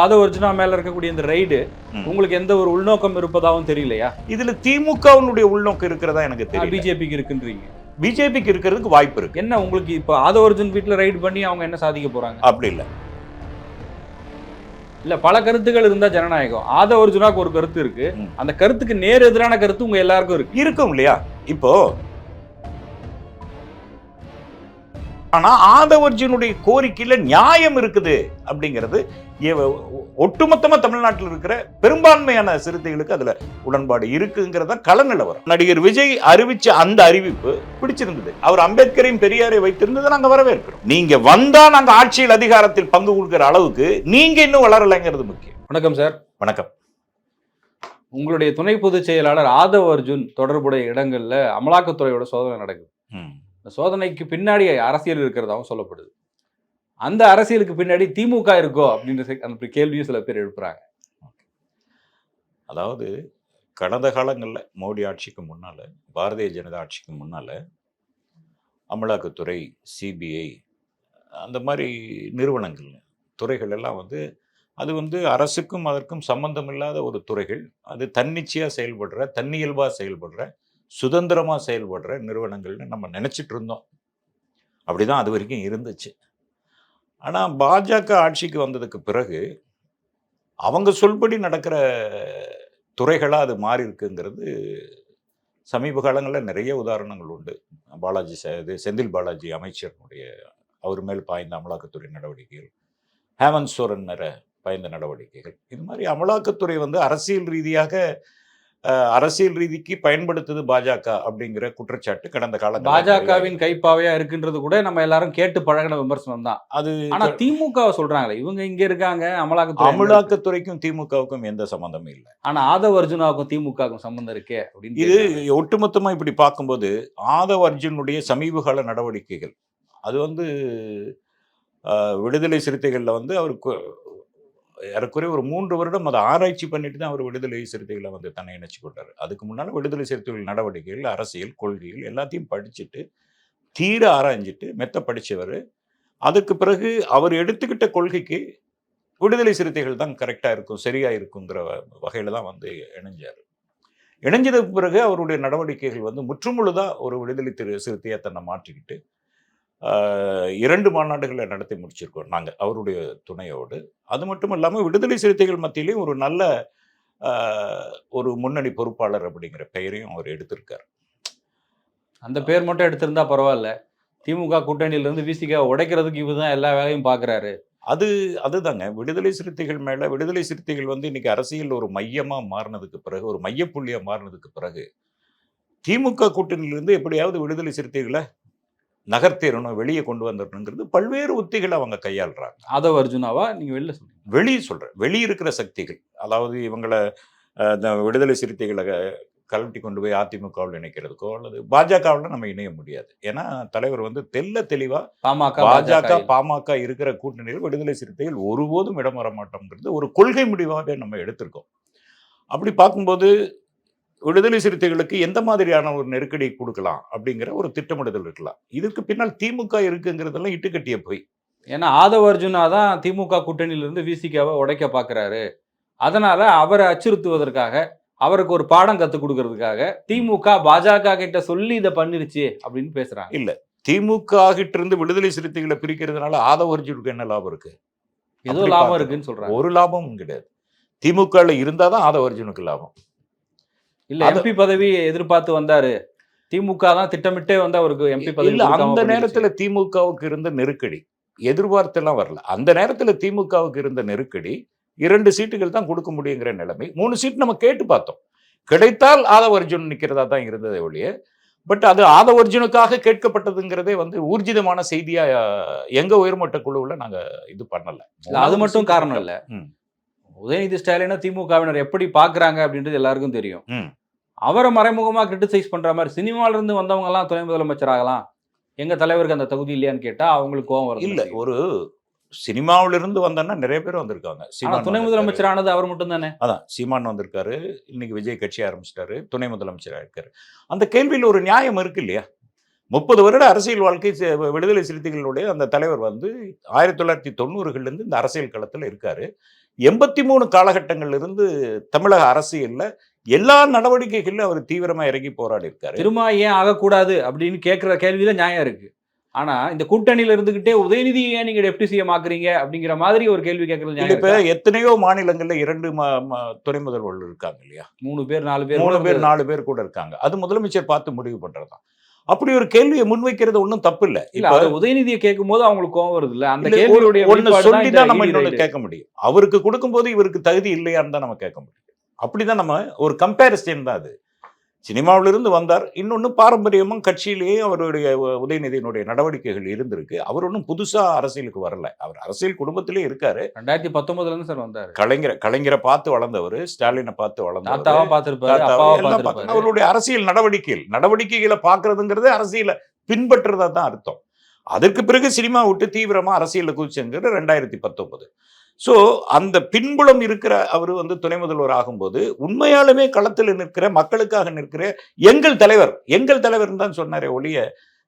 ஆத ஒரிஜினா மேல இருக்கக்கூடிய இந்த ரைடு. உங்களுக்கு எந்த ஒரு உள்நோக்கம் இருப்பதாகவும் தெரியலையா? இதுல திமுகவினுடைய உள்நோக்கம் இருக்கிறதா எனக்கு தெரியும் பிஜேபிக்கு இருக்குன்றீங்க. பிஜேபிக்கு இருக்கிறதுக்கு வாய்ப்பு இருக்கு. என்ன உங்களுக்கு இப்போ ஆத ஒரிஜின் வீட்டுல ரைடு பண்ணி அவங்க என்ன சாதிக்க போறாங்க? அப்படி இல்ல. இல்ல பல கருத்துக்கள் இருந்தா ஜனநாயகம். ஆத ஒரிஜினாக்கு ஒரு கருத்து இருக்கு. அந்த கருத்துக்கு நேர் எதிரான கருத்து உங்க எல்லாருக்கும் இருக்கு. இருக்கும் இல்லையா? இப்போ ஆனா ஆதவர்ஜினுடைய கோரிக்கையில நியாயம் இருக்குது அப்படிங்கிறது இவ- ஒட்டுமொத்தமா தமிழ்நாட்டில் இருக்கிற பெரும்பான்மையான சிறுத்தைகளுக்கு அதுல உடன்பாடு இருக்குங்கிறத கள நிலவரம் நடிகர் விஜய் அறிவிச்ச அந்த அறிவிப்பு பிடிச்சிருந்தது. அவர் அம்பேத்கரையும் பெரியாரை வைத்திருந்ததை நாங்க வரவேற்கிறோம். நீங்க வந்தா நாங்க ஆட்சியில் அதிகாரத்தில் பங்கு கொடுக்கிற அளவுக்கு நீங்க இன்னும் வளரலைங்கிறது முக்கியம். வணக்கம் சார். வணக்கம். உங்களுடைய துணை பொதுச் செயலாளர் ஆதவ் அர்ஜுன் தொடர்புடைய இடங்கள்ல அமலாக்கத்துறையோட சோதனை நடக்குது. ம். இந்த சோதனைக்கு பின்னாடி அரசியல் இருக்கிறதாகவும் சொல்லப்படுது. அந்த அரசியலுக்கு பின்னாடி திமுக இருக்கோ அப்படின்ற செ- அந்த கேள்வியும் சில பேர் எழுப்புறாங்க. அதாவது கடந்த காலங்களில் மோடி ஆட்சிக்கு முன்னால் பாரதிய ஜனதா ஆட்சிக்கு முன்னால் அமலாக்கத்துறை சிபிஐ அந்த மாதிரி நிறுவனங்கள் துறைகள் எல்லாம் வந்து அது வந்து அரசுக்கும் அதற்கும் சம்பந்தம் இல்லாத ஒரு துறைகள். அது தன்னிச்சையாக செயல்படுற தன்னியல்பாக செயல்படுற சுதந்திரமாக செயல்படுற நிறுவனங்கள்னு நம்ம நினச்சிட்டு இருந்தோம். அப்படி தான் அது வரைக்கும் இருந்துச்சு. ஆனால் பாஜக ஆட்சிக்கு வந்ததுக்கு பிறகு அவங்க சொல்படி நடக்கிற துறைகளாக அது மாறி இருக்குங்கிறது சமீப காலங்களில் நிறைய உதாரணங்கள் உண்டு. பாலாஜி ச- இது செந்தில் பாலாஜி அமைச்சருடைய அவர் மேல் பாய்ந்த அமலாக்கத்துறை நடவடிக்கைகள் ஹேமந்த் சோரன் மேல பாய்ந்த நடவடிக்கைகள் இது மாதிரி அமலாக்கத்துறை வந்து அரசியல் ரீதியாக அரசியல் ரீதிக்கு பயன்படுத்துது பாஜக அப்படிங்கிற குற்றச்சாட்டு கடந்த கால பாஜகவின் கைப்பாவையா இருக்குன்றது கூட நம்ம எல்லாரும் கேட்டு பழகின விமர்சனம் தான் அது ஆனா திமுக சொல்றாங்களே இவங்க இங்க இருக்காங்க அமலாக்கத்துறை. அமலாக்கத்துறைக்கும் திமுகவுக்கும் எந்த சம்பந்தமும் இல்லை ஆனா ஆதவ் அர்ஜுனாவுக்கும் திமுகவுக்கும் சம்பந்தம் இருக்கே அப்படின்னு இது. ஒட்டுமொத்தமா இப்படி பார்க்கும்போது ஆதவ் அர்ஜுனுடைய சமீபகால நடவடிக்கைகள் அது வந்து விடுதலை சிறுத்தைகளில் வந்து அவருக்கு ஏறக்குறைய ஒரு மூன்று வருடம் அதை ஆராய்ச்சி பண்ணிட்டு தான் அவர் விடுதலை சிறுத்தைகளை வந்து தன்னை இணைச்சு கொண்டார். அதுக்கு முன்னால் விடுதலை சிறுத்தைகள் நடவடிக்கைகள் அரசியல் கொள்கைகள் எல்லாத்தையும் படிச்சுட்டு தீர ஆராய்ஞ்சிட்டு மெத்த படிச்சவர். அதுக்கு பிறகு அவர் எடுத்துக்கிட்ட கொள்கைக்கு விடுதலை சிறுத்தைகள் தான் கரெக்டாக இருக்கும் சரியாக இருக்குங்கிற வகையில் தான் வந்து இணைஞ்சார். இணைஞ்சதுக்கு பிறகு அவருடைய நடவடிக்கைகள் வந்து முற்றுமுழுதாக ஒரு விடுதலை திரு சிறுத்தையாக தன்னை மாற்றிக்கிட்டு இரண்டு மாநாடுகளை நடத்தி முடிச்சிருக்கோம் நாங்கள் அவருடைய துணையோடு. அது மட்டும் இல்லாமல் விடுதலை சிறுத்தைகள் மத்தியிலையும் ஒரு நல்ல ஒரு முன்னணி பொறுப்பாளர் அப்படிங்கிற பெயரையும் அவர் எடுத்திருக்கார். அந்த பேர் மட்டும் எடுத்திருந்தா பரவாயில்ல. திமுக கூட்டணியில இருந்து விசிக உடைக்கிறதுக்கு இவர்தான் எல்லா வேலையும் பாக்குறாரு. அது அதுதாங்க. விடுதலை சிறுத்தைகள் மேல விடுதலை சிறுத்தைகள் வந்து இன்னைக்கு அரசியல் ஒரு மையமா மாறினதுக்கு பிறகு ஒரு மையப்புள்ளியா மாறினதுக்கு பிறகு திமுக கூட்டணியிலிருந்து எப்படியாவது விடுதலை சிறுத்தைகளை நகர்த்திடணும் வெளியே கொண்டு வந்துடணுங்கிறது பல்வேறு உத்திகளை அவங்க கையாளுறாங்க. ஆதவ் அர்ஜுனாவா? நீங்க வெளில சொல்லுங்க வெளியே சொல்றேன் வெளியே இருக்கிற சக்திகள். அதாவது இவங்களை இந்த விடுதலை சிறுத்தைகளை கழட்டி கொண்டு போய் அதிமுகவில் இணைக்கிறதுக்கோ அல்லது பாஜகவில் நம்ம இணைய முடியாது. ஏன்னா தலைவர் வந்து தெல்ல தெளிவா பாமக பாஜக பாமக இருக்கிற கூட்டணியில் விடுதலை சிறுத்தைகள் ஒருபோதும் இடம் வர மாட்டோம்ங்கிறது ஒரு கொள்கை முடிவாக நம்ம எடுத்திருக்கோம். அப்படி பார்க்கும்போது விடுதலை சிறுத்தைகளுக்கு எந்த மாதிரியான ஒரு நெருக்கடி கொடுக்கலாம் அப்படிங்கிற ஒரு திட்டமிடுதல் இருக்கலாம். இதுக்கு பின்னால் திமுக இருக்குங்கிறதெல்லாம் இட்டுக்கட்டிய போய். ஏன்னா ஆதவ் அர்ஜுனா தான் திமுக கூட்டணியில இருந்து விசிகாவை உடைக்க பாக்குறாரு. அதனால அவரை அச்சுறுத்துவதற்காக அவருக்கு ஒரு பாடம் கத்துக் கொடுக்கறதுக்காக திமுக பாஜக கிட்ட சொல்லி இதை பண்ணிருச்சு அப்படின்னு பேசுறாங்க. திமுக கிட்ட இருந்து விடுதலை சிறுத்தைகளை பிரிக்கிறதுனால ஆதவர்ஜுனுக்கு என்ன லாபம் இருக்கு? ஏதோ லாபம். இருக்குன்னு சொல்றாங்க. ஒரு லாபமும் கிடையாது. திமுகவில் இருந்தாதான் ஆதவர்ஜுனுக்கு லாபம். இல்ல எம்பி பதவி எதிர்பார்த்து வந்தாரு. திமுக தான் திட்டமிட்டே வந்து அவருக்கு எம்பி பதவி அந்த. நேரத்துல திமுகவுக்கு இருந்த நெருக்கடி எதிர்பார்த்தெல்லாம் வரல. அந்த நேரத்துல திமுகவுக்கு இருந்த நெருக்கடி இரண்டு சீட்டுகள் தான் கொடுக்க முடியுங்கிற நிலைமை. மூணு சீட் நம்ம கேட்டு பார்த்தோம். கிடைத்தால் ஆதவ அர்ஜுன் நிக்கிறதா தான் இருந்ததே ஒழிய பட் அது ஆதவ அர்ஜுனுக்காக கேட்கப்பட்டதுங்கிறதே வந்து ஊர்ஜிதமான செய்தியா எங்க உயர்மட்ட குழுவுல நாங்க இது பண்ணல. அது மட்டும் காரணம் இல்ல. உதயநிதி ஸ்டாலினை திமுகவினர் எப்படி பாக்குறாங்க அப்படின்றது எல்லாருக்கும் தெரியும். அவரை மறைமுகமா கிரிட்டிசைஸ் பண்ற மாதிரி சினிமால இருந்து வந்தவங்க எல்லாம் துணை முதலமைச்சர் ஆகலாம் எங்க தலைவருக்கு அந்த தகுதி இல்லையான்னு கேட்டா அவங்களுக்கு கோவம் வருது இல்ல ஒரு சினிமாவில இருந்து வந்தோன்னா நிறைய பேர் வந்திருக்காங்க. சீமான் துணை. முதலமைச்சர் ஆனது அவர் மட்டும் தானே அதான் சீமான் வந்திருக்காரு இன்னைக்கு விஜய் கட்சி ஆரம்பிச்சிட்டாரு துணை முதலமைச்சராக இருக்காரு. அந்த கேள்வியில் ஒரு நியாயம் இருக்கு இல்லையா? முப்பது வருட அரசியல் வாழ்க்கை விடுதலை சிறுத்தைகளுடைய அந்த தலைவர் வந்து ஆயிரத்தி தொள்ளாயிரத்தி தொண்ணூறுகள்லேருந்து இந்த அரசியல் களத்தில் இருக்காரு. எண்பத்தி மூணு காலகட்டங்கள்ல இருந்து தமிழக அரசியல்ல எல்லா நடவடிக்கைகளிலும் அவர் தீவிரமா இறங்கி போராடி இருக்காரு திரும்ப ஏன் ஆகக்கூடாது அப்படின்னு கேட்கிற கேள்வியில நியாயம் இருக்கு. ஆனா இந்த கூட்டணியில இருந்துகிட்டே உதயநிதி ஏன் நீங்க டெப்டி சிஎம் ஆக்குறீங்க அப்படிங்கிற மாதிரி ஒரு கேள்வி கேட்கறது இப்ப? எத்தனையோ மாநிலங்கள்ல இரண்டு துணை முதல்வர்கள் இருக்காங்க இல்லையா? மூணு பேர் நாலு பேர் மூணு பேர் நாலு பேர் கூட இருக்காங்க. அது முதலமைச்சர் பார்த்து முடிவு பண்றதுதான். அப்படி ஒரு கேள்வியை முன்வைக்கிறது ஒன்றும் தப்பு இல்ல இல்ல உதயநிதியை கேட்கும் போது அவங்களுக்கு கோவம் வருது இல்ல. அந்த கேள்வியுடைய தான் சொல்லி தான் நம்ம ரைடு. கேட்க முடியும். அவருக்கு கொடுக்கும்போது இவருக்கு தகுதி இல்லையான்னு தான் நம்ம கேட்க முடியும். அப்படிதான் நம்ம ஒரு கம்பேரிசன் தான் அது. சினிமாவில இருந்து வந்தார். இன்னொன்னு பாரம்பரியமும் கட்சியிலேயே அவருடைய உதயநிதியினுடைய நடவடிக்கைகள் இருந்திருக்கு. அவர் ஒன்றும் புதுசா அரசியலுக்கு வரல. அவர் அரசியல் குடும்பத்திலே இருக்காரு. ரெண்டாயிரத்தி பத்தொன்பதுல இருந்து சார் வந்தாரு. கலைஞரை கலைஞரை பார்த்து வளர்ந்தவர் ஸ்டாலினை பார்த்து தாத்தாவா வளர்ந்தவர் பாத்திருப்பாரு தாத்தா, அப்பாவா எல்லாம் பார்த்து- பாத்திருப்பாரு அவருடைய அரசியல் நடவடிக்கைகள். நடவடிக்கைகளை பார்க்கறதுங்கிறது அரசியலை பின்பற்றுறதா தான் அர்த்தம். அதற்கு பிறகு சினிமா விட்டு தீவிரமா அரசியல்ல குதிச்சுங்கிறது ரெண்டாயிரத்தி பத்தொன்பது. ஸோ அந்த பின்புலம் இருக்கிற அவர் வந்து துணை முதல்வர் ஆகும்போது உண்மையாலுமே களத்தில் நிற்கிற மக்களுக்காக நிற்கிற எங்கள் தலைவர் எங்கள் தலைவர் தான் சொன்னாரே ஒழிய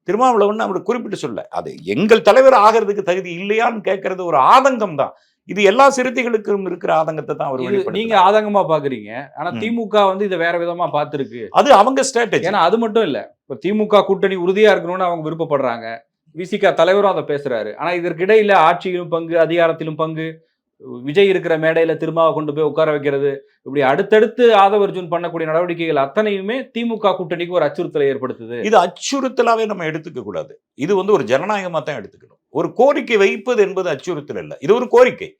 திருமாவளவன் அவர் குறிப்பிட்டு சொல்ல அது எங்கள் தலைவர் ஆகிறதுக்கு தகுதி இல்லையான்னு கேட்கறது ஒரு ஆதங்கம் தான். இது எல்லா சிறுத்தைகளுக்கும் இருக்கிற ஆதங்கத்தை தான் அவர் நீங்க. ஆதங்கமா பாக்குறீங்க. ஆனா. திமுக வந்து இதை வேற விதமா பாத்துருக்கு. அது அவங்க ஸ்ட்ராட்டஜி ஏன்னா அது மட்டும் இல்ல. இப்ப திமுக கூட்டணி உறுதியா இருக்கணும்னு அவங்க விருப்பப்படுறாங்க. விசிக தலைவரும் அதை பேசுறாரு. ஆனா இதற்கிடையில ஆட்சியிலும் பங்கு அதிகாரத்திலும் பங்கு விஜய் இருக்கிற மேடையில் திருமாவை கொண்டு போய் உட்கார வைக்கிறது இப்படி அடுத்தடுத்து ஆதவ அர்ஜுன் பண்ணக்கூடிய நடவடிக்கைகள் அத்தனையுமே திமுக கூட்டணிக்கு ஒரு அச்சுறுத்தலை ஏற்படுத்துது. இது அச்சுறுத்தலாகவே நம்ம எடுத்துக்க கூடாது. இது வந்து ஒரு ஜனநாயகமா தான் எடுத்துக்கணும். ஒரு கோரிக்கை வைப்பது என்பது அச்சுறுத்தல் இல்லை இது ஒரு கோரிக்கை.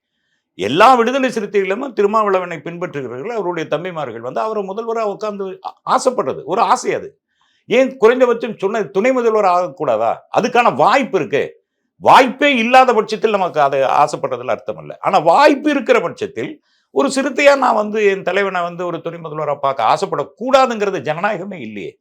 எல்லா விடுதலை சிறுத்தைகளும் திருமாவளவனை பின்பற்றுகிறவர்கள் அவருடைய தம்பிமார்கள் வந்து அவரை முதல்வராக உட்கார்ந்து ஆசைப்படுறது. ஒரு ஆசை அது. ஏன் குறைந்தபட்சம் சொன்ன துணை முதல்வர் ஆகக்கூடாதா அதுக்கான வாய்ப்பு இருக்கு. வாய்ப்பே இல்லாத பட்சத்தில் நமக்கு அதை ஆசைப்படுறதுல அர்த்தம் இல்லை. ஆனா வாய்ப்பு இருக்கிற பட்சத்தில் ஒரு சிறுத்தையா நான் வந்து என் தலைவனை வந்து ஒரு துணை முதல்வராக பார்க்க ஆசைப்படக்கூடாதுங்கிறது ஜனநாயகமே இல்லையே.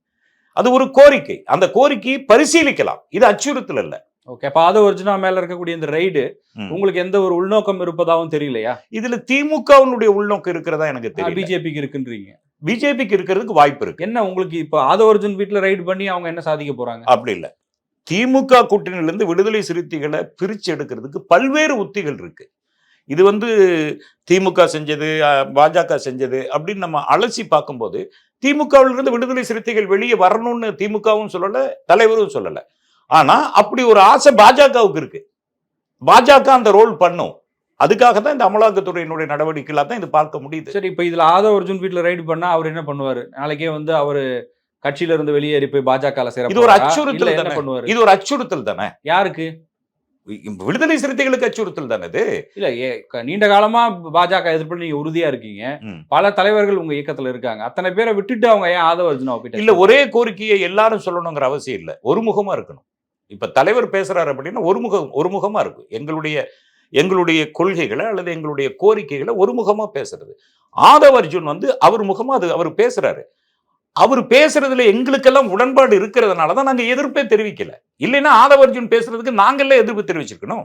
அது ஒரு கோரிக்கை. அந்த கோரிக்கையை பரிசீலிக்கலாம். இது அச்சுறுத்தல் அல்ல. ஓகே அப்ப ஆதவ அர்ஜுனா மேல இருக்கக்கூடிய இந்த ரைடு. உங்களுக்கு எந்த ஒரு உள்நோக்கம் இருப்பதாகவும் தெரியலையா? இதுல திமுகவினுடைய உள்நோக்கம் இருக்கிறதா எனக்கு தெரியல. பிஜேபிக்கு இருக்குன்றீங்க. பிஜேபிக்கு இருக்கிறதுக்கு வாய்ப்பு இருக்கு. என்ன உங்களுக்கு இப்ப ஆதவ அர்ஜுன் வீட்டுல ரைடு பண்ணி அவங்க என்ன சாதிக்க போறாங்க? அப்படி இல்ல. திமுக கூட்டணியிலிருந்து விடுதலை சிறுத்தைகளை பிரித்து எடுக்கிறதுக்கு பல்வேறு உத்திகள் இருக்குது இது வந்து திமுக செஞ்சது பாஜக செஞ்சது அப்படின்னு நம்ம அலசி பார்க்கும்போது திமுகவிலிருந்து விடுதலை சிறுத்தைகள் வெளியே வரணும்னு திமுகவும் சொல்லலை தலைவரும் சொல்லலை. ஆனால் அப்படி ஒரு ஆசை பாஜகவுக்கு இருக்குது பாஜக அந்த ரோல் பண்ணும். அதுக்காக தான் இந்த அமலாக்கத்துறையினுடைய நடவடிக்கைகளாக தான் இது பார்க்க முடியுது. சரி இப்போ இதில் ஆதவ அர்ஜுன் வீட்டில் ரைடு பண்ணால் அவர் என்ன பண்ணுவார்? நாளைக்கே வந்து அவர் கட்சியில இருந்து வெளியேறி போய் பாஜக சேர இது ஒரு? அச்சுறுத்தல் தானே. பண்ணுவாரு? இது ஒரு அச்சுறுத்தல் தானே? யாருக்கு? விடுதலை சிறுத்தைகளுக்கு அச்சுறுத்தல் தானே இது? இல்ல நீண்ட காலமா பாஜக எதிர்ப்பு நீங்க உறுதியா இருக்கீங்க. பல தலைவர்கள் உங்க இயக்கத்துல இருக்காங்க. அத்தனை பேரை விட்டுட்டு அவங்க ஏன் ஆதவ அர்ஜுனா இல்ல ஒரே கோரிக்கையை எல்லாரும் சொல்லணுங்கிற அவசியம் இல்ல. ஒரு முகமா இருக்கணும். இப்ப தலைவர் பேசுறாரு அப்படின்னா ஒரு முகம் ஒரு முகமா இருக்கும். எங்களுடைய எங்களுடைய கொள்கைகளை அல்லது எங்களுடைய கோரிக்கைகளை ஒரு முகமா பேசுறது. ஆதவ அர்ஜுன் வந்து அவர் முகமா அது அவர் பேசுறாரு. அவர் பேசுறதுல எங்களுக்கெல்லாம் உடன்பாடு இருக்கிறதுனால தான் நாங்க எதிர்ப்பே தெரிவிக்கல. இல்லைன்னா ஆதவ அர்ஜுன் பேசுறதுக்கு நாங்கெல்லாம் எதிர்ப்பு தெரிவிச்சிருக்கணும்.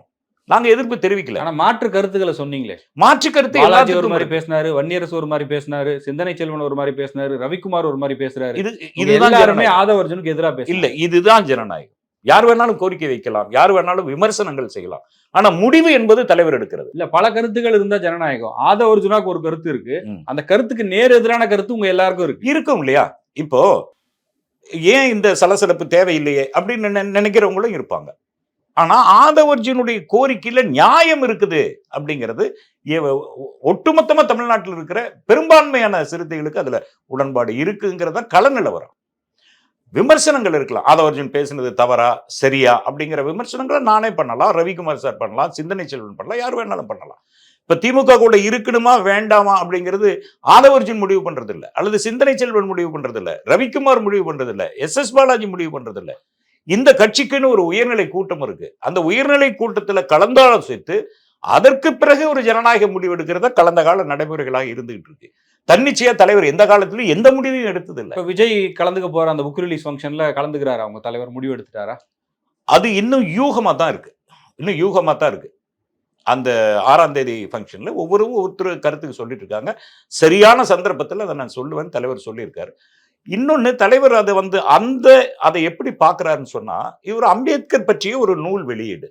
நாங்க எதிர்ப்பு தெரிவிக்கல. ஆனா மாற்று கருத்துக்களை சொன்னீங்களே. மாற்று கருத்து பாலாஜி ஒரு மாதிரி. பேசினாரு வன்னியரசு ஒரு மாதிரி பேசினாரு சிந்தனை செல்வன் ஒரு மாதிரி பேசினாரு ரவிக்குமார் ஒரு மாதிரி பேசுறாரு. இது இதுதான் எல்லாருமே ஜனநாயகம். ஆதவ அர்ஜுனுக்கு எதிரா பேச இல்ல இதுதான் ஜனநாயகம். யார் வேணாலும் கோரிக்கை வைக்கலாம் யார் வேணாலும் விமர்சனங்கள் செய்யலாம். ஆனா முடிவு என்பது தலைவர் எடுக்கிறது. இல்ல பல கருத்துக்கள் இருந்தா ஜனநாயகம். ஆதவ அர்ஜுனாக்கு ஒரு கருத்து இருக்கு. அந்த கருத்துக்கு நேர் எதிரான கருத்து உங்க எல்லாருக்கும் இருக்கு. இருக்கும் இல்லையா? இப்போ ஏன் இந்த சலசலப்பு தேவையில்லையே அப்படின்னு நினை- நினைக்கிறவங்களும் இருப்பாங்க. ஆனா ஆதவர்ஜினுடைய கோரிக்கையில நியாயம் இருக்குது அப்படிங்கிறது ஒட்டுமொத்தமா தமிழ்நாட்டில் இருக்கிற பெரும்பான்மையான சிறுத்தைகளுக்கு அதுல உடன்பாடு இருக்குங்கிறத கள நிலவரம். விமர்சனங்கள் இருக்கலாம். ஆதவர்ஜன் பேசுனது தவறா சரியா அப்படிங்கிற விமர்சனங்களை நானே பண்ணலாம். ரவிக்குமார் சார் பண்ணலாம். சிந்தனை செல்வன் பண்ணலாம். யார் வேணாலும் பண்ணலாம். இப்ப திமுக கூட இருக்கணுமா வேண்டாமா அப்படிங்கிறது ஆதவர்ஜன் முடிவு பண்றது அல்லது சிந்தனை செல்வன் முடிவு பண்றது ரவிக்குமார் முடிவு பண்றது இல்ல எஸ். எஸ். பாலாஜி முடிவு பண்றது இந்த கட்சிக்குன்னு ஒரு உயர்நிலை கூட்டம் இருக்கு. அந்த உயர்நிலை கூட்டத்துல கலந்தாலோசித்து அதற்கு பிறகு ஒரு ஜனநாயக முடிவு எடுக்கிறத கடந்த கால நடைமுறைகளாக இருந்துகிட்டு இருக்கு. தன்னிச்சையா தலைவர் எந்த காலத்திலும் எந்த முடிவையும் எடுத்தது இல்ல இப்ப விஜய் கலந்துக்க போற அந்த புக் ரிலீஸ் ஃபங்க்ஷன்ல கலந்துக்கிறாரா அவங்க தலைவர்? முடிவு எடுத்துட்டாரா? அது இன்னும் யூகமா தான் இருக்கு. இன்னும் யூகமா தான் இருக்கு. அந்த ஆறாம் தேதி ஃபங்க்ஷன்ல ஒவ்வொருவரும் ஒருத்தர் கருத்துக்கு சொல்லிட்டு இருக்காங்க. சரியான சந்தர்ப்பத்தில் அதை நான் சொல்லுவேன் தலைவர் சொல்லியிருக்காரு. இன்னொன்னு தலைவர் அதை வந்து அந்த அதை எப்படி பார்க்கறாருன்னு சொன்னா இவர் அம்பேத்கர் பற்றிய ஒரு நூல் வெளியீடு.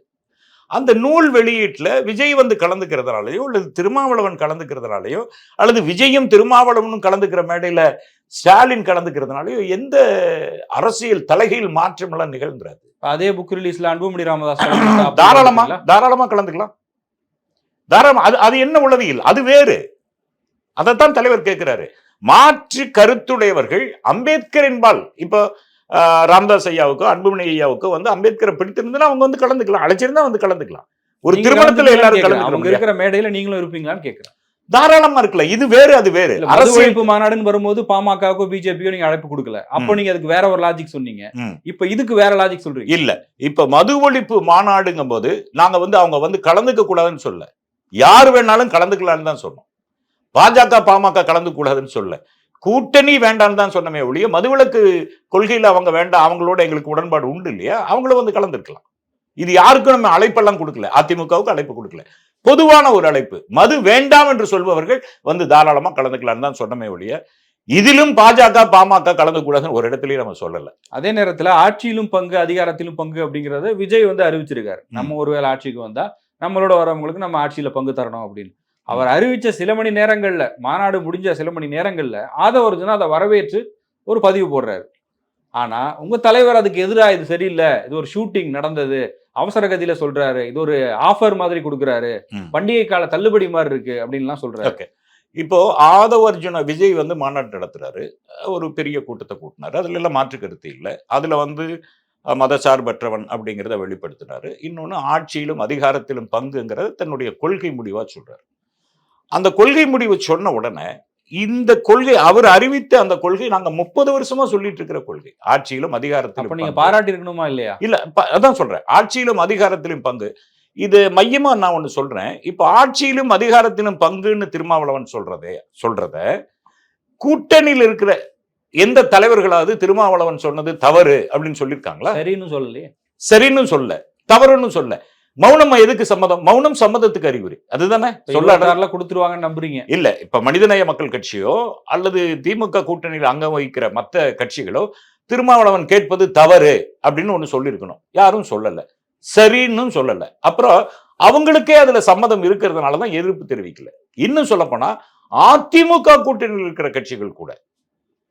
அந்த நூல் வெளியீட்டுல விஜய் வந்து கலந்துக்கிறதுனாலயோ அல்லது திருமாவளவன் கலந்துக்கிறதுனாலயோ அல்லது விஜயும் திருமாவளவனும் கலந்துக்கிற மேடையில ஸ்டாலின் கலந்துக்கிறதுனாலயோ எந்த அரசியல் தலைகீழ் மாற்றம் எல்லாம் நிகழ்ந்துராது. அதே புக் ரிலீஸ்ல அன்புமணி ராமதாஸ் தாராளமா? தாராளமா கலந்துக்கலாம். தாராளமா அது அது என்ன உளவியல்? அது வேறு. அதைத்தான் தலைவர் கேட்கிறாரு. மாற்று கருத்துடையவர்கள் அம்பேத்கர் என்பால் இப்போ ராமதாஸ் ஐயாவுக்கோ அன்புமணி ஐயாவுக்கோ வந்து அம்பேத்கரை பிடித்திருந்தா அவங்க வந்து கலந்துக்கலாம் அழைச்சிருந்தா வந்து கலந்துக்கலாம். ஒரு திருமணத்துல எல்லாரும் கேக்குறேன். கலந்துக்க அவங்க முடியாது. இருக்கிற மேடையில நீங்களும் இருப்பீங்களான்னு கேக்குறேன். தாராளமா இருக்கல இது வேறு அது வேறு. இல்ல, மது அரசியல் ஒழிப்பு மாநாடுன்னு வரும்போது பாமகவுக்கோ பிஜேபியோ நீங்க அழைப்பு கொடுக்கல. அப்போ. நீங்க அதுக்கு வேற ஒரு லாஜிக் சொன்னீங்க. இப்ப இதுக்கு வேற லாஜிக் சொல்றீங்க. இல்ல இப்ப மது ஒழிப்பு மாநாடுங்கும் போது நாங்க வந்து அவங்க வந்து கலந்துக்க கூடாதுன்னு சொல்ல. யார் வேணாலும் கலந்துக்கலாம்னு தான் சொன்னோம். பாஜக பாமக கலந்து கூடாதுன்னு சொல்ல. கூட்டணி வேண்டாம்னு தான் சொன்னமே ஒழிய மதுவிலக்கு கொள்கையில அவங்க வேண்டாம் அவங்களோட எங்களுக்கு உடன்பாடு உண்டு இல்லையா? அவங்களும் வந்து கலந்துருக்கலாம். இது யாருக்கும் நம்ம அழைப்பெல்லாம் கொடுக்கல. அதிமுகவுக்கு அழைப்பு கொடுக்கல. பொதுவான ஒரு அழைப்பு. மது வேண்டாம் என்று சொல்பவர்கள் வந்து தாராளமா கலந்துக்கலாம்னு தான் சொன்னமே ஒழிய இதிலும் பாஜக பாமக கலந்து கூடாதுன்னு ஒரு இடத்துலயும் நம்ம சொல்லல. அதே நேரத்துல ஆட்சியிலும் பங்கு அதிகாரத்திலும் பங்கு அப்படிங்கறத விஜய் வந்து அறிவிச்சிருக்காரு. நம்ம ஒருவேளை ஆட்சிக்கு வந்தா நம்மளோட வரவங்களுக்கு நம்ம ஆட்சியில பங்கு தரணும் அப்படின்னு. அவர் அறிவிச்ச சில மணி நேரங்கள்ல மாநாடு முடிஞ்ச சில மணி நேரங்கள்ல ஆதவர்ஜுனா அதை வரவேற்று ஒரு பதிவு போடுறாரு. ஆனா உங்க தலைவர் அதுக்கு எதிராக இது சரியில்லை இது ஒரு ஷூட்டிங் நடந்தது அவசர கதியில சொல்றாரு இது ஒரு ஆஃபர் மாதிரி கொடுக்குறாரு. பண்டிகை கால தள்ளுபடி மாதிரி இருக்கு அப்படின்லாம் சொல்றாரு. ஓகே. இப்போ ஆதவ அர்ஜுன விஜய் வந்து மாநாடு நடத்துறாரு ஒரு பெரிய கூட்டத்தை கூட்டினாரு அதுல எல்லாம் மாற்று கருத்து இல்லை. அதுல வந்து மதசார்பற்றவன் அப்படிங்கிறத வெளிப்படுத்தினாரு இன்னொன்னு ஆட்சியிலும் அதிகாரத்திலும் பங்குங்கிறத தன்னுடைய கொள்கை முடிவா சொல்றாரு. அந்த கொள்கை முடிவு சொன்ன உடனே இந்த கொள்கை அவர் அறிவித்த அந்த கொள்கை நாங்க முப்பது வருஷமா சொல்லிட்டு இருக்கிற கொள்கை. ஆட்சியிலும் அதிகாரத்திலும் நீங்க. பாராட்டி இருக்கணுமா இல்லையா? இல்ல அதான் சொல்றேன். ஆட்சியிலும் அதிகாரத்திலும் பங்கு. இது மையமா நான் ஒண்ணு சொல்றேன். இப்ப ஆட்சியிலும் அதிகாரத்திலும் பங்குன்னு திருமாவளவன் சொல்றதே சொல்றத கூட்டணியில் இருக்கிற எந்த தலைவர்களாவது திருமாவளவன் சொன்னது தவறு அப்படின்னு சொல்லியிருக்காங்களா? சரின்னு சொல்லலையே. சரின்னு சொல்ல தவறுன்னு சொல்ல மௌனம் எதுக்கு சம்மதம்? மௌனம் சம்மதத்துக்கு அறிகுறி. அதுதானே? சொல்லாட்டாரில் கொடுத்துருவாங்கன்னு நம்புறீங்க. இல்ல இப்ப மனிதநேய மக்கள் கட்சியோ அல்லது திமுக கூட்டணியில் அங்கம் வகிக்கிற மத்த கட்சிகளோ திருமாவளவன் கேட்பது தவறு அப்படின்னு ஒண்ணு சொல்லியிருக்கணும். யாரும் சொல்லல. சரின்னு சொல்லல. அப்புறம் அவங்களுக்கே அதுல சம்மதம் இருக்கிறதுனால தான் எதிர்ப்பு தெரிவிக்கல. இன்னும் சொல்லப்போனா அதிமுக கூட்டணியில் இருக்கிற கட்சிகள் கூட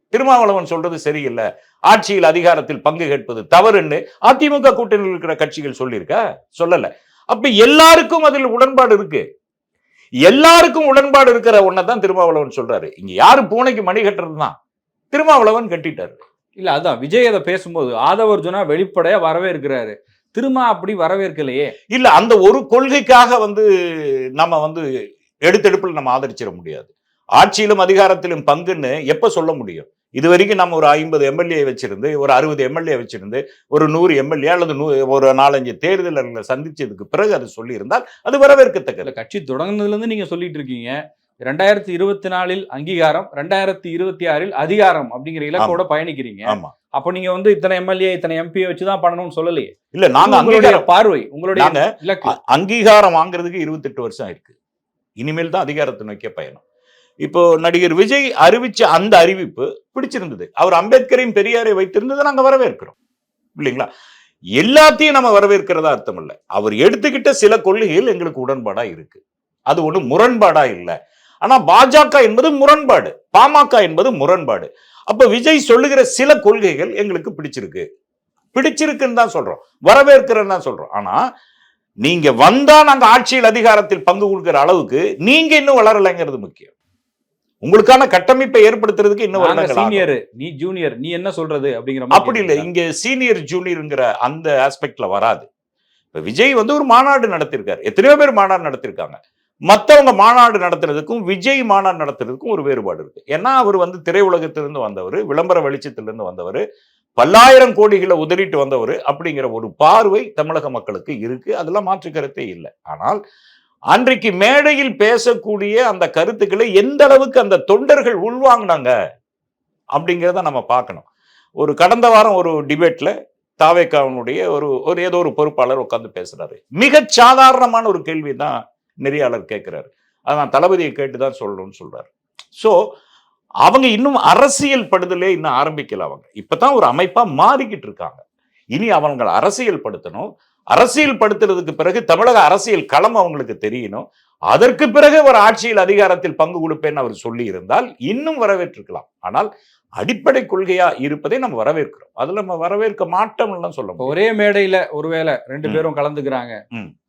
திருமாவளவன் சொல்றது சரியில்லை. ஆட்சியில் அதிகாரத்தில் பங்கு கேட்பது தவறுன்னு அதிமுக கூட்டணியில் இருக்கிற கட்சிகள் சொல்லியிருக்கா? சொல்லல. அப்ப எல்லாருக்கும் அதில் உடன்பாடு இருக்கு. எல்லாருக்கும் உடன்பாடு இருக்கிற ஒன்னதான் திருமாவளவன் சொல்றாரு. இங்க யாரு பூனைக்கு மணி கட்டுறது தான் திருமாவளவன் கட்டிட்டாரு. இல்ல அதான் விஜய் அதை பேசும்போது ஆதவர்ஜுனா வெளிப்படையா வரவேற்கிறாரு திரும்ப அப்படி வரவேற்கலையே. இல்ல அந்த ஒரு கொள்கைக்காக வந்து நம்ம வந்து எடுத்தெடுப்பில் நம்ம ஆதரிச்சிட முடியாது. ஆட்சியிலும் அதிகாரத்திலும் பங்குன்னு எப்ப சொல்ல முடியும்? இது வரைக்கும் நம்ம ஒரு ஐம்பது எம்எல்ஏ வச்சிருந்து ஒரு அறுபது எம்எல்ஏ வச்சிருந்து ஒரு நூறு எம்எல்ஏ அல்லது நூ ஒரு நாலஞ்சு தேர்தல்களை சந்திச்சதுக்கு பிறகு அது சொல்லி இருந்தால் அது வரவேற்கத்தக்கது. கட்சி தொடங்குனதுல இருந்து நீங்க சொல்லிட்டு இருக்கீங்க ரெண்டாயிரத்தி இருபத்தி நாலில் அங்கீகாரம் ரெண்டாயிரத்தி இருபத்தி ஆறில் அதிகாரம் அப்படிங்கிற இலக்கோட பயணிக்கிறீங்க. ஆமா. அப்ப நீங்க வந்து இத்தனை எம்எல்ஏ இத்தனை எம்பியை வச்சுதான் பண்ணணும்னு சொல்லலையே. இல்ல நாங்க உங்களுடைய பார்வை உங்களுடைய அங்கீகாரம் வாங்குறதுக்கு இருபத்தெட்டு வருஷம் இருக்கு இனிமேல் தான் அதிகாரத்தை நோக்கிய பயணம். இப்போ நடிகர் விஜய் அறிவிச்ச அந்த அறிவிப்பு பிடிச்சிருந்தது. அவர் அம்பேத்கரையும் பெரியாரை வைத்திருந்ததை நாங்க வரவேற்கிறோம். இல்லைங்களா? எல்லாத்தையும் நம்ம வரவேற்கிறதா அர்த்தம் இல்லை அவர் எடுத்துக்கிட்ட சில கொள்கைகள் எங்களுக்கு உடன்பாடா இருக்கு. அது ஒண்ணு முரண்பாடா இல்லை. ஆனா பாஜக என்பது முரண்பாடு. பாமக என்பது முரண்பாடு. அப்ப விஜய் சொல்லுகிற சில கொள்கைகள் எங்களுக்கு பிடிச்சிருக்கு. பிடிச்சிருக்குன்னு தான் சொல்றோம். வரவேற்கிறேன்னு தான் சொல்றோம். ஆனா நீங்க வந்தா நாங்க ஆட்சியில் அதிகாரத்தில் பங்கு கொடுக்கிற அளவுக்கு நீங்க இன்னும் வளரலைங்கிறது முக்கியம். உங்களுக்கான கட்டமைப்பை ஏற்படுத்துறதுக்கு இன்னும். சீனியர் நீ ஜூனியர் நீ என்ன சொல்றது அப்படிங்கிற அப்படி இல்லை? இங்க சீனியர் ஜூனியர்ங்கிற அந்த ஆஸ்பெக்ட்ல வராது. இப்ப விஜய் வந்து ஒரு மாநாடு நடத்திருக்காரு. எத்தனையோ பேர் மாநாடு நடத்திருக்காங்க. மத்தவங்க மாநாடு நடத்துறதுக்கும் விஜய் மாநாடு நடத்துறதுக்கும் ஒரு வேறுபாடு இருக்கு. ஏன்னா அவர் வந்து திரையுலகத்திலிருந்து வந்தவர் விளம்பர வெளிச்சத்திலிருந்து வந்தவர் பல்லாயிரம் கோடிகளை உதறிட்டு வந்தவர் அப்படிங்கிற ஒரு பார்வை தமிழக மக்களுக்கு இருக்கு. அதெல்லாம் மாற்று கருத்தே இல்லை. ஆனால் அன்றைக்கு மேடையில் பேசக்கூடிய அந்த கருத்துக்களை எந்த அளவுக்கு அந்த தொண்டர்கள் உள்வாங்கினாங்க அப்படிங்கிறத நம்ம பார்க்கணும். ஒரு கடந்த வாரம் ஒரு டிபேட்ல தாவேக்காவனுடைய ஒரு ஒரு ஏதோ ஒரு பொறுப்பாளர் உட்காந்து பேசுறாரு. மிக சாதாரணமான ஒரு கேள்வி தான் நெறியாளர் கேட்கிறாரு. அதை நான் தளபதியை கேட்டு தான் சொல்லணும்னு சொல்றாரு. ஸோ அவங்க இன்னும் அரசியல் படுதலே இன்னும் ஆரம்பிக்கல அவங்க. இப்போ தான் ஒரு அமைப்பாக மாறிக்கிட்டு இருக்காங்க. இனி அவங்களை அரசியல் படுத்தணும். அரசியல் படுத்துறதுக்கு பிறகு தமிழக அரசியல் களம் அவங்களுக்கு தெரியணும் அதற்கு பிறகு ஒரு ஆட்சியில் அதிகாரத்தில் பங்கு கொடுப்பேன்னு அவர் சொல்லி இருந்தால் இன்னும் வரவேற்றிருக்கலாம் ஆனால் அடிப்படை கொள்கையா இருப்பதை நம்ம வரவேற்கிறோம் அதுல நம்ம வரவேற்க மாட்டோம்லாம் சொல்ல. ஒரே மேடையில ஒருவேளை ரெண்டு. பேரும் கலந்துக்கிறாங்க.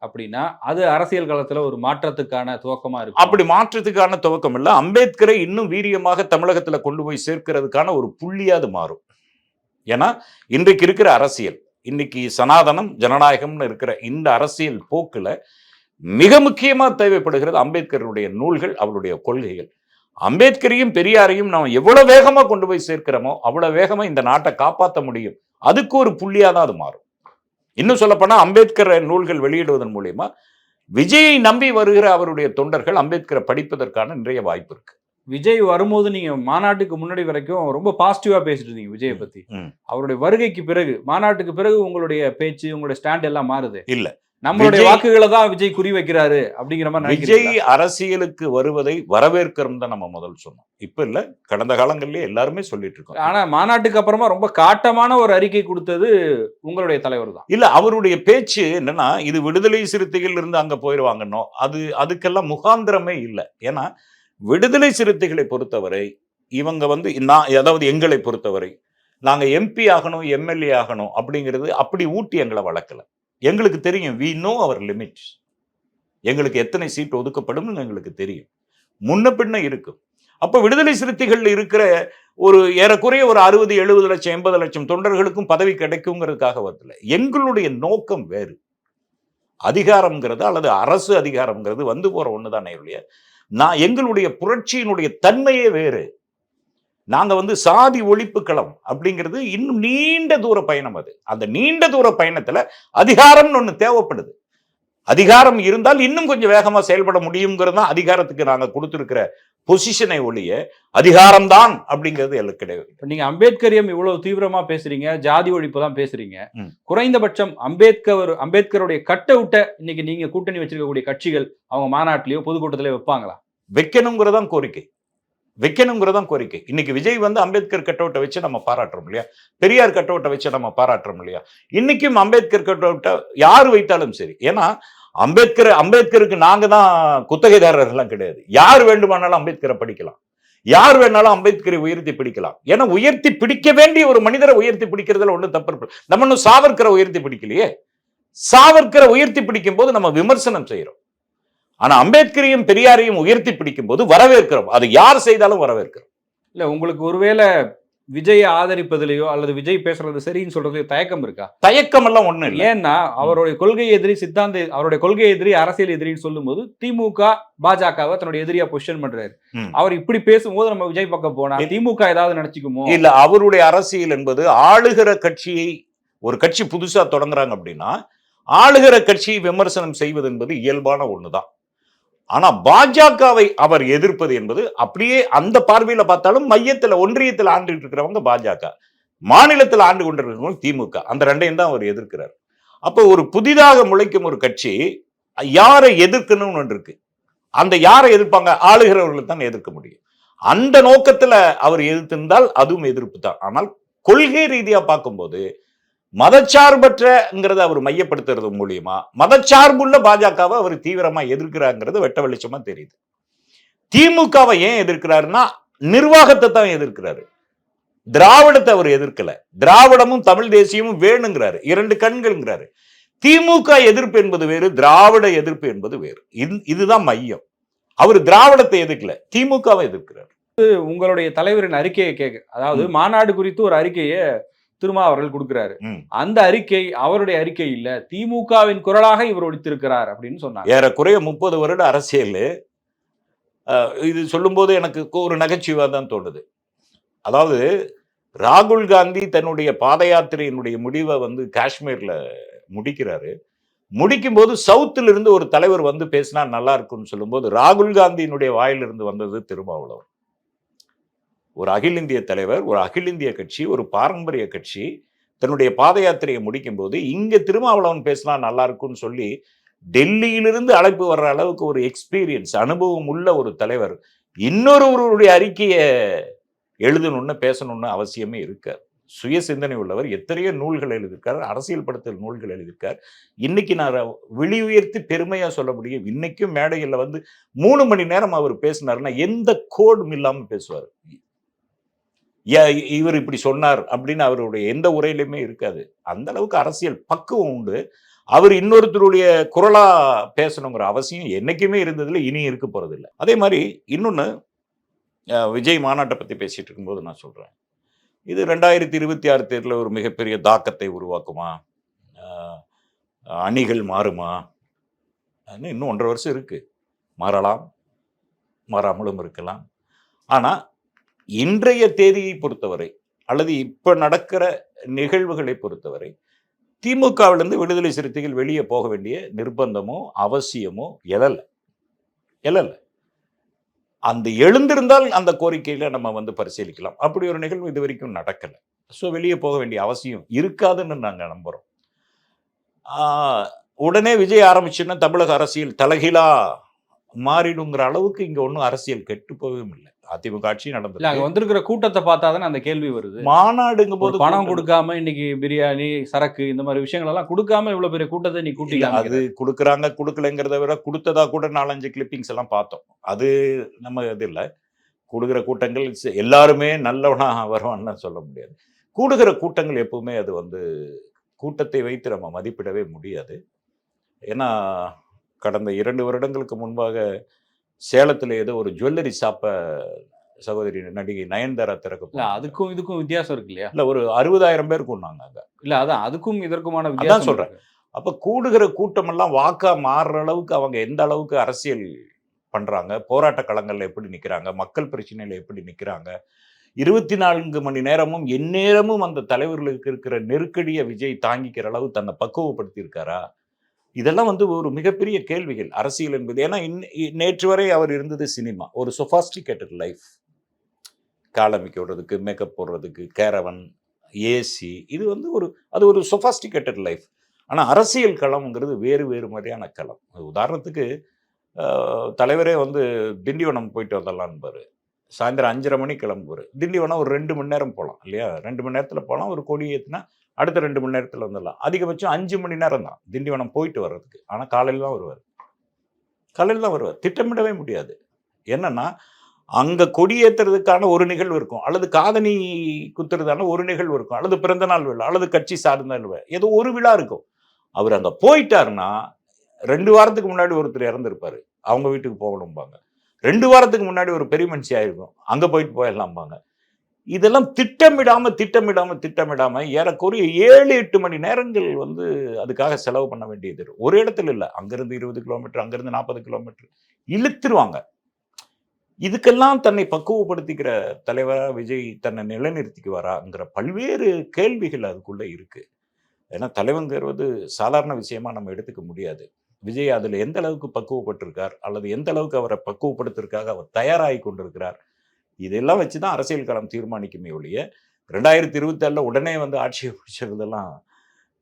அப்படின்னா அது அரசியல் களத்துல ஒரு மாற்றத்துக்கான துவக்கமா இருக்கு அப்படி மாற்றத்துக்கான துவக்கம் இல்ல அம்பேத்கரை இன்னும் வீரியமாக தமிழகத்துல கொண்டு போய் சேர்க்கிறதுக்கான ஒரு புள்ளியா அது மாறும் ஏன்னா இன்றைக்கு இருக்கிற அரசியல் இன்னைக்கு சனாதனம் ஜனநாயகம்னு இருக்கிற இந்த அரசியல் போக்குல மிக முக்கியமா தேவைப்படுகிறது அம்பேத்கருடைய நூல்கள் அவருடைய கொள்கைகள். அம்பேத்கரையும் பெரியாரையும் நாம் எவ்வளவு வேகமா கொண்டு போய் சேர்க்கிறோமோ அவ்வளவு வேகமா இந்த நாட்டை காப்பாற்ற முடியும். அதுக்கு ஒரு புள்ளியாக தான் அது மாறும். இன்னும் சொல்லப்போனால் அம்பேத்கர் நூல்கள் வெளியிடுவதன் மூலியமா விஜயை நம்பி வருகிற அவருடைய தொண்டர்கள் அம்பேத்கரை படிப்பதற்கான நிறைய வாய்ப்பு இருக்கு. விஜய் வரும்போது நீங்க மாநாட்டுக்கு முன்னாடி வரைக்கும் ரொம்ப பாசிட்டிவா பேசிட்டு இருந்தீங்க விஜயை பத்தி. அவருடைய வருகைக்கு பிறகு மாநாட்டுக்கு பிறகு உங்களுடைய பேச்சு உங்களுடைய ஸ்டாண்ட் எல்லாம் மாறுது இல்ல. நம்மளுடைய வாக்குகளை தான் விஜய் குறி வைக்கிறாரு அப்படிங்கிற மாதிரி விஜய்? அரசியலுக்கு வருவதை வரவேற்கிறோம் தான் நம்ம முதல் சொன்னோம் இப்ப இல்ல கடந்த காலங்கள்லயே எல்லாருமே சொல்லிட்டு இருக்கோம் ஆனா மாநாட்டுக்கு அப்புறமா ரொம்ப காட்டமான ஒரு அறிக்கை கொடுத்தது உங்களுடைய தலைவர் தான் இல்ல அவருடைய பேச்சு என்னன்னா இது விடுதலை சிறுத்தைகள் இருந்து அங்க போயிருவாங்கன்னோ அது அதுக்கெல்லாம் முகாந்திரமே இல்லை ஏன்னா விடுதலை சிறுத்தைகளை பொறுத்தவரை இவங்க வந்து நான் அதாவது எங்களை பொறுத்தவரை நாங்க எம்பி ஆகணும் எம்எல்ஏ ஆகணும் அப்படிங்கிறது அப்படி ஊட்டி எங்களை வளர்க்கல. எங்களுக்கு தெரியும் வி நோ அவர் லிமிட்ஸ் எங்களுக்கு எத்தனை சீட் ஒதுக்கப்படும்னு எங்களுக்கு தெரியும். முன்ன பின்ன இருக்கும். அப்போ விடுதலை சிறுத்தைகள் இருக்கிற ஒரு ஏறக்குறைய ஒரு அறுபது எழுபது லட்சம் எண்பது லட்சம் தொண்டர்களுக்கும் பதவி கிடைக்குங்கிறதுக்காக வரல. எங்களுடைய நோக்கம் வேறு. அதிகாரம்ங்கிறது அல்லது அரசு அதிகாரம்ங்கிறது வந்து போற ஒண்ணுதானே ஒழிய நான் எங்களுடைய புரட்சியினுடைய தன்மையே வேறு. நாங்க வந்து சாதி ஒழிப்பு களம் அப்படிங்கிறது இன்னும் நீண்ட தூர பயணம் அது. அந்த நீண்ட தூர பயணத்துல அதிகாரம்னு ஒண்ணு தேவைப்படுது. அதிகாரம் இருந்தால் இன்னும் கொஞ்சம் வேகமா செயல்பட முடியுங்கிறது தான் அதிகாரத்துக்கு நாங்க கொடுத்துருக்கிற பொசிஷனை ஒழிய அதிகாரம்தான் அப்படிங்கிறது எனக்கு கிடையாது. இப்ப நீங்க அம்பேத்கரியம் இவ்வளவு தீவிரமா பேசுறீங்க ஜாதி ஒழிப்பு தான் பேசுறீங்க. குறைந்தபட்சம் அம்பேத்கர் அம்பேத்கருடைய கட்ட விட்ட இன்னைக்கு நீங்க கூட்டணி வச்சிருக்கக்கூடிய கட்சிகள் அவங்க மாநாட்டிலயோ பொதுக்கூட்டத்திலயோ வைப்பாங்களா? வைக்கணுங்கிறதான் கோரிக்கை. வைக்கணுங்கிறதான் கோரிக்கை. இன்னைக்கு விஜய் வந்து அம்பேத்கர் கட்டவுட்டை வச்சு நம்ம பாராட்டுறோம் இல்லையா? பெரியார் கட்டவுட்டை வச்சு நம்ம பாராட்டுறோம் இல்லையா? இன்னைக்கும் அம்பேத்கர் கட்டவுட்டை யார் வைத்தாலும் சரி. ஏன்னா அம்பேத்கர் அம்பேத்கருக்கு நாங்க தான் குத்தகைதாரர்கள்லாம் கிடையாது. யார் வேண்டுமானாலும் அம்பேத்கரை படிக்கலாம். யார் வேணாலும் அம்பேத்கரை உயர்த்தி பிடிக்கலாம். ஏன்னா உயர்த்தி பிடிக்க வேண்டிய ஒரு மனிதரை உயர்த்தி பிடிக்கிறதுல ஒன்றும் தப்பு இருக்கு. நம்ம இன்னும் சாவர்க்கரை உயர்த்தி பிடிக்கலையே? சாவர்க்கரை உயர்த்தி பிடிக்கும் போது நம்ம விமர்சனம் செய்யறோம். ஆனா அம்பேத்கரையும் பெரியாரையும் உயர்த்தி பிடிக்கும் போது வரவேற்கிறோம். அது யார் செய்தாலும் வரவேற்கிறோம். இல்ல உங்களுக்கு ஒருவேளை விஜயை ஆதரிப்பதிலேயோ அல்லது விஜய் பேசுறது சரின்னு சொல்றது தயக்கம் இருக்கா தயக்கம் எல்லாம் இல்லை ஏன்னா அவருடைய கொள்கை எதிரி சித்தாந்த அவருடைய கொள்கை எதிரி அரசியல் எதிரின்னு சொல்லும்போது திமுக பாஜகவை தன்னுடைய எதிரியா பொசிஷன் பண்றாரு. அவர் இப்படி பேசும்போது நம்ம விஜய் பக்கம் போனா. திமுக ஏதாவது நினைச்சுக்குமோ இல்ல அவருடைய அரசியல் என்பது ஆளுகிற கட்சியை ஒரு கட்சி புதுசா தொடங்குறாங்க அப்படின்னா ஆளுகிற கட்சியை விமர்சனம் செய்வது என்பது இயல்பான ஒண்ணுதான் ஆனா பாஜகவை அவர் எதிர்ப்பது என்பது அப்படியே அந்த பார்வையில பார்த்தாலும் மையத்துல ஒன்றியத்தில் ஆண்டுகிட்டு இருக்கிறவங்க பாஜக. மாநிலத்தில் ஆண்டு கொண்டிருக்கிறவங்க திமுக. அந்த ரெண்டையும் தான் அவர் எதிர்க்கிறார். அப்போ ஒரு புதிதாக முளைக்கும் ஒரு கட்சி யாரை எதிர்க்கணும்னு ஒன்று இருக்கு. அந்த யாரை எதிர்ப்பாங்க? ஆளுகிறவர்களை தான் எதிர்க்க முடியும். அந்த நோக்கத்துல அவர் எதிர்த்திருந்தால் அதுவும் எதிர்ப்பு தான். ஆனால் கொள்கை ரீதியா பார்க்கும்போது மதச்சார்பற்றங்கிறத அவர் மையப்படுத்துறது மூலியமா மதச்சார்புள்ள பாஜகவை அவர் தீவிரமா எதிர்க்கிறாங்கிறது வெட்ட வெளிச்சமா தெரியுது. திமுகவை ஏன் எதிர்க்கிறாருன்னா நிர்வாகத்தை தான் எதிர்க்கிறாரு. திராவிடத்தை அவர் எதிர்க்கல. திராவிடமும் தமிழ் தேசியமும் வேணுங்கிறாரு. இரண்டு கண்கள்ங்கிறாரு. திமுக எதிர்ப்பு என்பது வேறு திராவிட எதிர்ப்பு என்பது வேறு. இது- இதுதான் மையம். அவர் திராவிடத்தை எதிர்க்கல திமுகவை எதிர்க்கிறார். உங்களுடைய தலைவரின் அறிக்கையை கேட்க அதாவது மாநாடு குறித்து ஒரு அறிக்கையை திருமா அவர்கள் கொடுக்கிறாரு. அந்த அறிக்கை அவருடைய அறிக்கை இல்ல. திமுகவின் குரலாக இவர் ஒழித்திருக்கிறார் அப்படின்னு சொன்னாங்க. ஏறக்குறைய முப்பது வருட அரசியல். இது சொல்லும்போது எனக்கு ஒரு நகைச்சுவாக தான் தோணுது. அதாவது ராகுல் காந்தி தன்னுடைய பாத யாத்திரையினுடைய முடிவை வந்து காஷ்மீர்ல முடிக்கிறாரு. முடிக்கும்போது சவுத்துல இருந்து ஒரு தலைவர் வந்து பேசினா நல்லா இருக்கும்னு சொல்லும்போது ராகுல் காந்தியினுடைய வாயிலிருந்து வந்தது திருமாவளவன். ஒரு அகில இந்திய தலைவர் ஒரு அகில இந்திய கட்சி ஒரு பாரம்பரிய கட்சி தன்னுடைய பாத யாத்திரையை முடிக்கும் போது இங்கே திருமாவளவன் பேசினா நல்லா இருக்கும்னு சொல்லி டெல்லியிலிருந்து அழைப்பு வர்ற அளவுக்கு ஒரு எக்ஸ்பீரியன்ஸ் அனுபவம் உள்ள ஒரு தலைவர் இன்னொருவருடைய அறிக்கையை எழுதணும்னு பேசணும்னு அவசியமே இருக்காது சுய சிந்தனை உள்ளவர் எத்தனையோ நூல்கள் எழுதியிருக்கார் அரசியல் படுத்தல் நூல்கள் எழுதியிருக்கார். இன்னைக்கு நான் விழி உயர்த்தி பெருமையாக சொல்ல முடியும். இன்னைக்கும் மேடையில் வந்து மூணு மணி நேரம் அவர் பேசினாருன்னா எந்த கோடும் இல்லாமல் பேசுவார். இவர் இப்படி சொன்னார் அப்படின்னு அவருடைய எந்த உரையிலுமே இருக்காது. அந்த அளவுக்கு அரசியல் பக்குவம் உண்டு. அவர் இன்னொருத்தருடைய குரலா பேசணுங்கிற அவசியம் என்னைக்குமே இருந்ததில்லை இனி இருக்க போறதில்லை. அதே மாதிரி இன்னொன்று விஜய் மாநாட்டை பற்றி பேசிட்டு இருக்கும்போது நான் சொல்றேன். இது ரெண்டாயிரத்தி இருபத்தி ஆறு தேர்தலில் ஒரு மிகப்பெரிய தாக்கத்தை உருவாக்குமா? அணிகள் மாறுமா? இன்னும் இன்னும் ஒன்றரை வருஷம் இருக்கு. மாறலாம் மாறாமலும் இருக்கலாம். ஆனால் இன்றைய தேதியை பொறுத்தவரை அல்லது இப்போ நடக்கிற நிகழ்வுகளை பொறுத்தவரை திமுகவிலிருந்து விடுதலை சிறுத்தைகள் வெளியே போக வேண்டிய நிர்பந்தமோ அவசியமோ எழலை. எழல. அந்த எழுந்திருந்தால் அந்த கோரிக்கையில் நம்ம வந்து பரிசீலிக்கலாம். அப்படி ஒரு நிகழ்வு இது வரைக்கும் நடக்கலை. ஸோ வெளியே போக வேண்டிய அவசியம் இருக்காதுன்னு நாங்கள் நம்புகிறோம் உடனே விஜய் ஆரம்பிச்சுன்னா தமிழக அரசியல் தலைகீழா மாறிடுங்கிற அளவுக்கு இங்கே ஒன்றும் அரசியல் கெட்டு போகவும் இல்லை அதிமுக ஆட்சி இல்ல அங்க நடந்தது வந்திருக்கிற கூட்டத்தை பார்த்தா தானே அந்த கேள்வி வருது. மாநாடுங்கும் ஒரு போது பணம் கொடுக்காம இன்னைக்கு பிரியாணி சரக்கு இந்த மாதிரி விஷயங்கள் எல்லாம் கொடுக்காம இவ்வளவு பெரிய கூட்டத்தை நீ கூட்டி அது. கொடுக்குறாங்க கொடுக்கலங்கிறத விட கொடுத்ததா கூட நாலஞ்சு கிளிப்பிங்ஸ் எல்லாம் பார்த்தோம். அது நம்ம இது இல்லை. கூடுகிற கூட்டங்கள் எல்லாருமே நல்லவனா வருவான்னு சொல்ல முடியாது. கூடுகிற கூட்டங்கள் எப்பவுமே அது வந்து கூட்டத்தை வைத்து நம்ம மதிப்பிடவே முடியாது. ஏன்னா கடந்த இரண்டு வருடங்களுக்கு முன்பாக சேலத்தில் ஏதோ ஒரு ஜுவல்லரி ஷாப்பை சகோதரி நடிகை நயன்தாரா திறக்க. அதுக்கும் இதுக்கும் வித்தியாசம் இருக்கு இல்லையா இல்ல ஒரு அறுபதாயிரம் பேர் கொண்டாங்க அங்க இல்ல அதான் அதுக்கும் இதற்குமான வித்தியாசம். இருக்கு. அப்ப கூடுகிற கூட்டமெல்லாம் வாக்கா மாறுற அளவுக்கு அவங்க எந்த அளவுக்கு அரசியல் பண்றாங்க போராட்ட களங்கள்ல எப்படி நிக்கிறாங்க மக்கள் பிரச்சனையில எப்படி நிக்கிறாங்க இருபத்தி நான்கு மணி நேரமும் எந்நேரமும் அந்த தலைவர்களுக்கு இருக்கிற நெருக்கடியை விஜய் தாங்கிக்கிற அளவு தன்னை பக்குவப்படுத்தி இருக்காரா இதெல்லாம் வந்து ஒரு மிகப்பெரிய கேள்விகள் அரசியல் என்பது. ஏன்னா இன் இ- நேற்று வரை அவர் இருந்தது சினிமா. ஒரு சொஃபாஸ்டிகேட்டட் லைஃப் காலமிக்க விடுறதுக்கு மேக்கப் போடுறதுக்கு கேரவன் ஏசி இது வந்து ஒரு அது ஒரு சொஃபாஸ்டிகேட்டட் லைஃப் ஆனால் அரசியல் களம்ங்கிறது வேறு வேறு மாதிரியான களம். உதாரணத்துக்கு தலைவரே வந்து திண்டிவனம் போயிட்டு வந்துடலான்பாரு சாயந்தரம் அஞ்சரை மணி கிளம்புவார். திண்டிவனம் ஒரு ரெண்டு மணி நேரம் போகலாம் இல்லையா? ரெண்டு மணி நேரத்தில் போகலாம் ஒரு கொடி ஏற்றினா அடுத்த ரெண்டு மணி நேரத்தில் வந்துடலாம். அதிகபட்சம் அஞ்சு மணி நேரம் தான். திண்டிவனம் போயிட்டு வர்றதுக்கு. ஆனால் காலையில் தான் வருவார். காலையில் தான் வருவார். திட்டமிடவே முடியாது. என்னன்னா அங்கே கொடியேற்றுறதுக்கான ஒரு நிகழ்வு இருக்கும். அல்லது காதணி குத்துறதான ஒரு நிகழ்வு இருக்கும். அல்லது பிறந்தநாள் விழா அல்லது கட்சி சார்ந்த விழா ஏதோ ஒரு விழா இருக்கும். அவர் அங்கே போயிட்டாருன்னா ரெண்டு வாரத்துக்கு முன்னாடி ஒருத்தர் இறந்துருப்பார். அவங்க வீட்டுக்கு போகணும்பாங்க. ரெண்டு வாரத்துக்கு முன்னாடி ஒரு பெரிய மனுஷி ஆயிருக்கும். அங்கே போயிட்டு போயிடலாம்பாங்க. இதெல்லாம் திட்டமிடாம திட்டமிடாம திட்டமிடாம ஏறக்குறைய ஏழு எட்டு மணி நேரங்கள் வந்து அதுக்காக செலவு பண்ண வேண்டியது ஒரு இடத்துல இல்லை. அங்கிருந்து இருபது கிலோமீட்டர் அங்கிருந்து நாற்பது கிலோமீட்டர் இழுத்துருவாங்க. இதுக்கெல்லாம் தன்னை பக்குவப்படுத்திக்கிற தலைவராக விஜய் தன்னை நிலைநிறுத்திக்குவாராங்கிற பல்வேறு கேள்விகள் அதுக்குள்ளே இருக்குது ஏன்னா தலைவங்கிறது சாதாரண விஷயமா நம்ம எடுத்துக்க முடியாது. விஜய் அதில் எந்த அளவுக்கு பக்குவப்பட்டிருக்கார் அல்லது எந்த அளவுக்கு அவரை பக்குவப்படுத்துறதுக்காக அவர் தயாராகி கொண்டிருக்கிறார் இதெல்லாம் வச்சுதான் அரசியல் களம் தீர்மானிக்குமே ஒழிய ரெண்டாயிரத்தி இருபத்தி உடனே வந்து ஆட்சியை பிடிச்சதெல்லாம்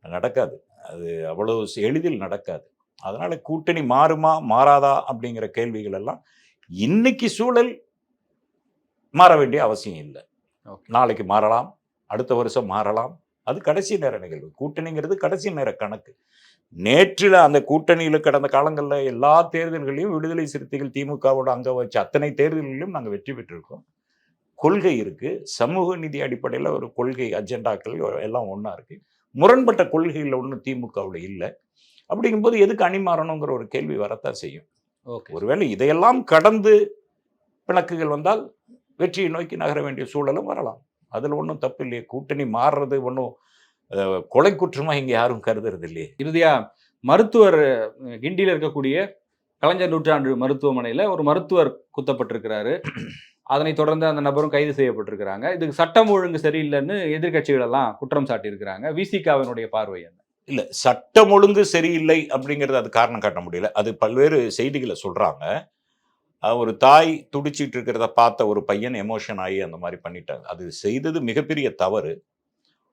நடக்காது. அது அவ்வளவு எளிதில் நடக்காது. அதனால கூட்டணி மாறுமா மாறாதா அப்படிங்கிற கேள்விகள் எல்லாம் இன்னைக்கு சூழல் மாற வேண்டிய அவசியம் இல்லை. நாளைக்கு மாறலாம் அடுத்த வருஷம் மாறலாம். அது கடைசி நேர நிகழ்வு. கூட்டணிங்கிறது கடைசி நேர கணக்கு. நேற்றில் அந்த கூட்டணியில் கடந்த காலங்களில் எல்லா தேர்தல்களையும் விடுதலை சிறுத்தைகள் திமுகவோட அங்க வச்ச அத்தனை தேர்தல்களிலும் நாங்கள் வெற்றி பெற்றிருக்கோம். கொள்கை இருக்கு. சமூக நீதி அடிப்படையில் ஒரு கொள்கை அஜெண்டாக்கள் எல்லாம் ஒன்றா இருக்கு. முரண்பட்ட கொள்கையில் ஒன்றும் திமுகவில் இல்லை. அப்படிங்கும்போது எதுக்கு அணி மாறணுங்கிற ஒரு கேள்வி வரத்தான் செய்யும். ஓகே. ஒருவேளை இதையெல்லாம் கடந்து பிணக்குகள் வந்தால் வெற்றியை நோக்கி நகர வேண்டிய சூழலும் வரலாம். அதில் ஒன்றும் தப்பு இல்லையே. கூட்டணி மாறுறது ஒன்றும் கொலை குற்றமா இங்க யாரும் கருதுறது இல்லையே இறுதியா மருத்துவர் கிண்டியில இருக்கக்கூடிய கலைஞர் நூற்றாண்டு மருத்துவமனையில ஒரு மருத்துவர் குத்தப்பட்டிருக்கிறாரு. அதனைத் தொடர்ந்து அந்த நபரும் கைது செய்யப்பட்டிருக்கிறாங்க. இதுக்கு சட்டம் ஒழுங்கு சரியில்லைன்னு எதிர்க்கட்சிகள் எல்லாம் குற்றம் சாட்டியிருக்கிறாங்க. விசிகாவினுடைய பார்வை என்ன? இல்ல சட்டம் ஒழுங்கு சரியில்லை அப்படிங்கிறது அது காரணம் காட்ட முடியல. அது பல்வேறு செய்திகளை சொல்றாங்க. அஹ் ஒரு தாய் துடிச்சிட்டு இருக்கிறத பார்த்த ஒரு பையன் எமோஷன் ஆகி அந்த மாதிரி பண்ணிட்டாங்க. அது செய்தது மிகப்பெரிய தவறு.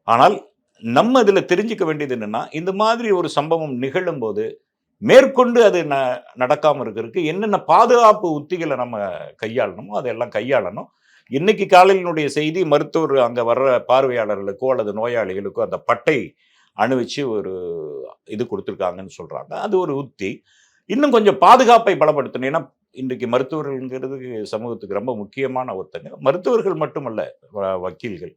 ஆனால் நம்ம இதில் தெரிஞ்சுக்க வேண்டியது என்னென்னா இந்த மாதிரி ஒரு சம்பவம் நிகழும்போது மேற்கொண்டு அது ந நடக்காமல் இருக்கிறதுக்கு என்னென்ன பாதுகாப்பு உத்திகளை நம்ம கையாளணுமோ அதெல்லாம் கையாளணும். இன்னைக்கு காலையினுடைய செய்தி மருத்துவர் அங்கே வர்ற பார்வையாளர்களுக்கோ அல்லது நோயாளிகளுக்கோ அந்த பட்டை அணிவிச்சு ஒரு இது கொடுத்துருக்காங்கன்னு சொல்கிறாங்க அது ஒரு உத்தி. இன்னும் கொஞ்சம் பாதுகாப்பை பலப்படுத்தணும். ஏன்னா இன்றைக்கு மருத்துவர்கள்ங்கிறது சமூகத்துக்கு ரொம்ப முக்கியமான ஒருத்தங்க. மருத்துவர்கள் மட்டுமல்ல வ- வக்கீல்கள்.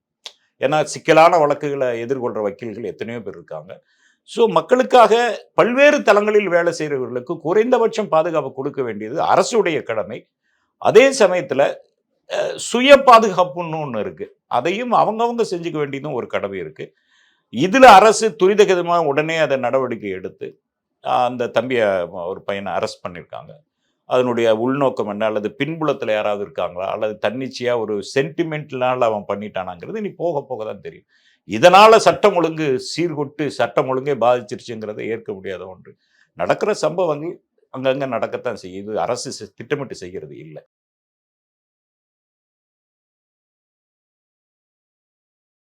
ஏன்னா சிக்கலான வழக்குகளை எதிர்கொள்கிற வக்கீல்கள் எத்தனையோ பேர் இருக்காங்க. ஸோ மக்களுக்காக பல்வேறு தளங்களில் வேலை செய்கிறவர்களுக்கு குறைந்தபட்சம் பாதுகாப்பு கொடுக்க வேண்டியது அரசுடைய கடமை. அதே சமயத்தில் சுய பாதுகாப்புன்னு ஒன்று இருக்குது அதையும் அவங்கவங்க செஞ்சுக்க வேண்டியதும் ஒரு கடமை இருக்குது இதில் அரசு துரிதகதமாக உடனே அதை நடவடிக்கை எடுத்து அந்த தம்பியை ஒரு பையனை அரெஸ்ட் பண்ணியிருக்காங்க அதனுடைய உள்நோக்கம் என்ன? அல்லது பின்புலத்தில் யாராவது இருக்காங்களா? அல்லது தன்னிச்சையாக ஒரு சென்டிமெண்ட்னால அவன் பண்ணிட்டானாங்கிறது இனி போக போக தான் தெரியும். இதனால் சட்டம் ஒழுங்கு சீர்கொட்டு சட்டம் ஒழுங்கே பாதிச்சிருச்சுங்கிறத ஏற்க முடியாத ஒன்று. நடக்கிற சம்பவங்கள் அங்கங்கே நடக்கத்தான் செய்யுது. அரசு திட்டமிட்டு செய்கிறது இல்லை.